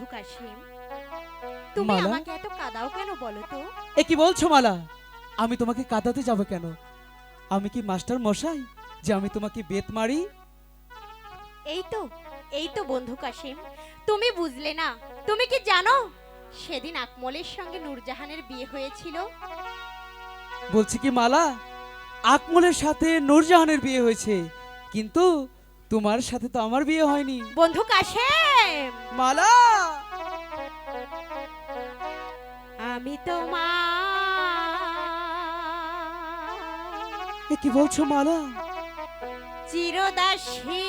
বন্ধু কাশিম তুমি মালা? আমাকে এত কাদাও কেন বলো তো? এ কি বলছো মালা? আমি তোমাকে কাঁদাতে যাব কেন? আমি কি মাস্টার মশাই যে আমি তোমাকে বেত মারি? এই তো এই তো বন্ধু কাশিম তুমি বুঝলে না তুমি কি জানো? সেদিন আকমলের সঙ্গে নূরজাহানের বিয়ে হয়েছিল। বলছি কি মালা? আকমলের সাথে নূরজাহানের বিয়ে হয়েছে কিন্তু তোমার সাথে তো আমার বিয়ে হয়নি। বন্ধু কাশিম! মালা! আমি তোমার কি বলছো মালা? চিরদাসী।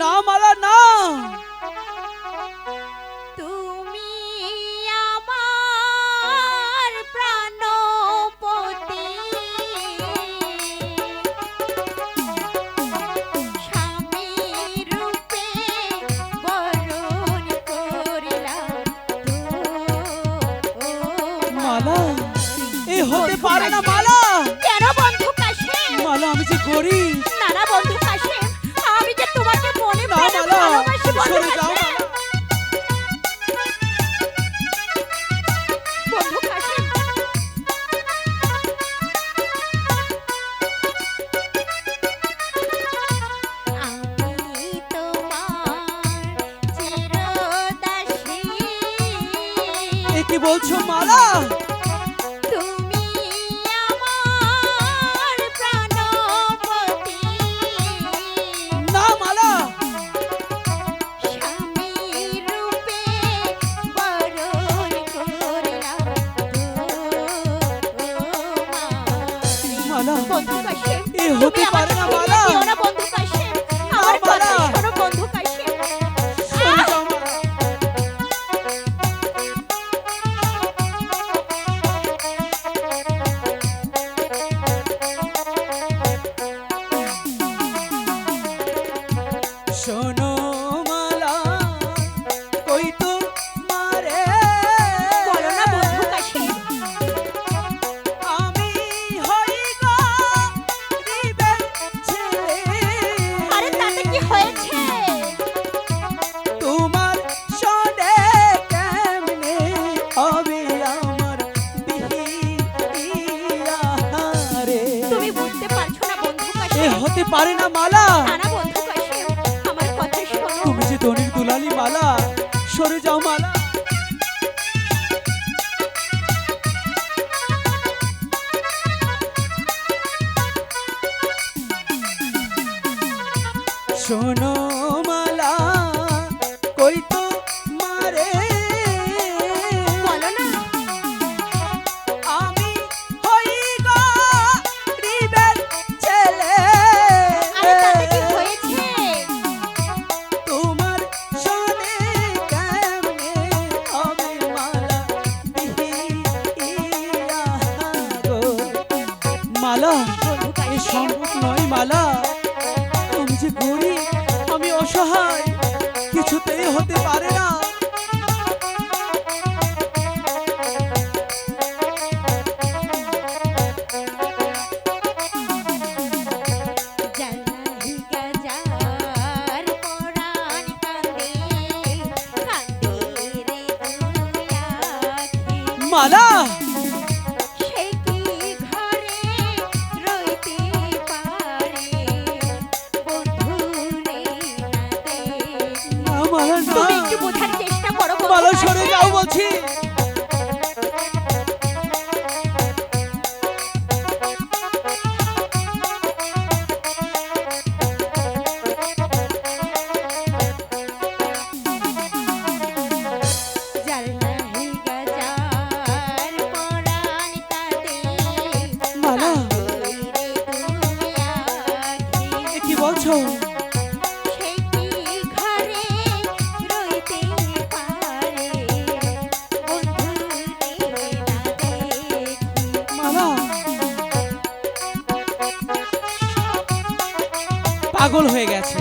না মালা না। যে গরিব নানা বন্ধু কাশে আমি যে তোমাকে মনে না প্রাণে ভালোবাসি বন্ধু যাও কি বলছো মালা? মালা। এ হতে পারে না মালা। শোনো পারে না মালা। তুমি যে ধনির দুলালি মালা সরে যাও মালা। শোনো অসহায় কিছুতেই হতে পারে না। মালা বলছো? পাগল হয়ে গেছে।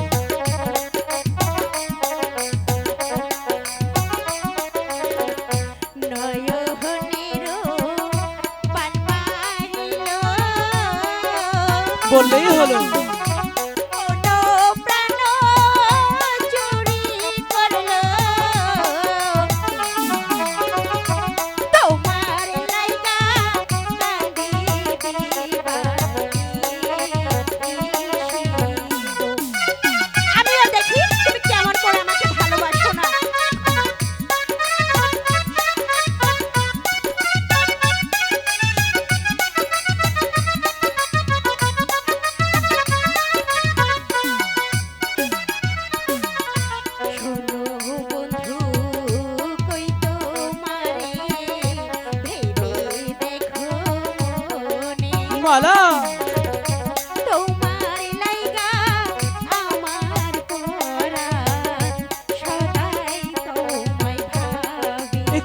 বললেই হলো।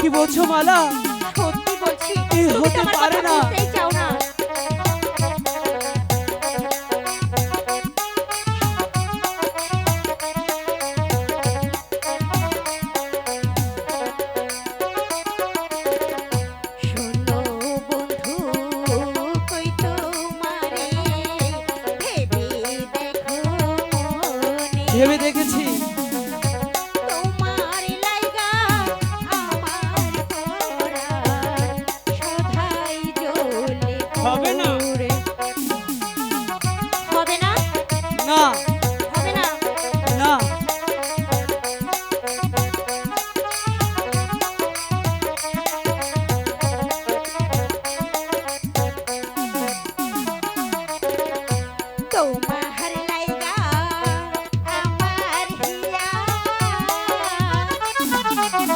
কি বোঝো মালা। সত্যি বলছি। হতে পারে না।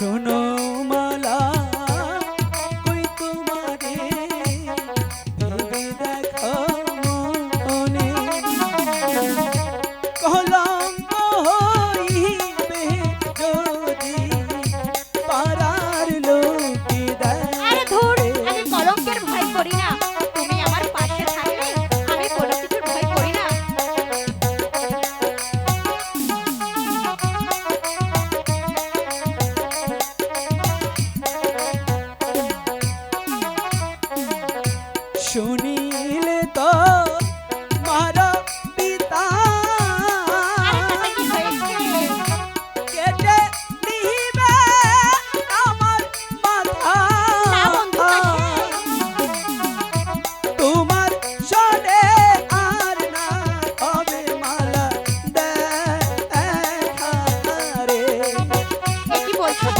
conozco.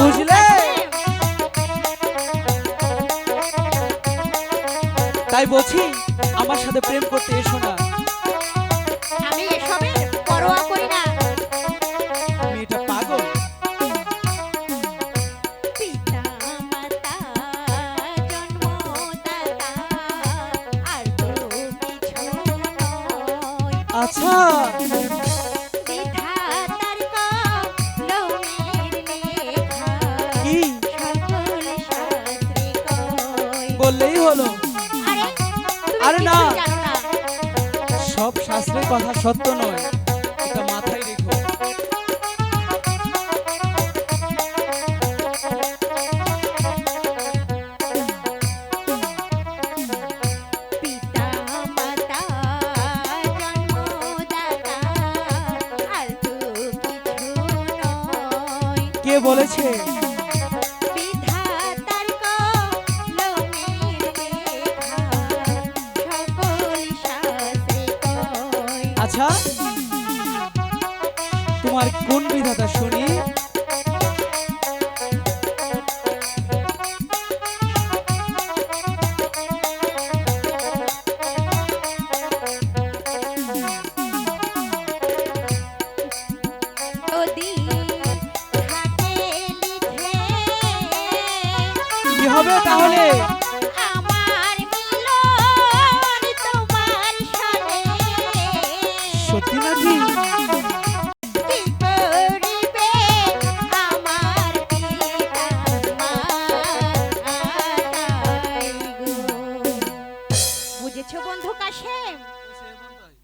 বুঝলে? তাই বলছি আমার সাথে প্রেম করতে এসো না। আমি এসবের পরোয়া আচ্ছা। আর না। সব শাস্ত্রের কথা সত্য নয় এটা মাথায় কে বলেছে? আশা তোমার কোন বিধাতা শুনি?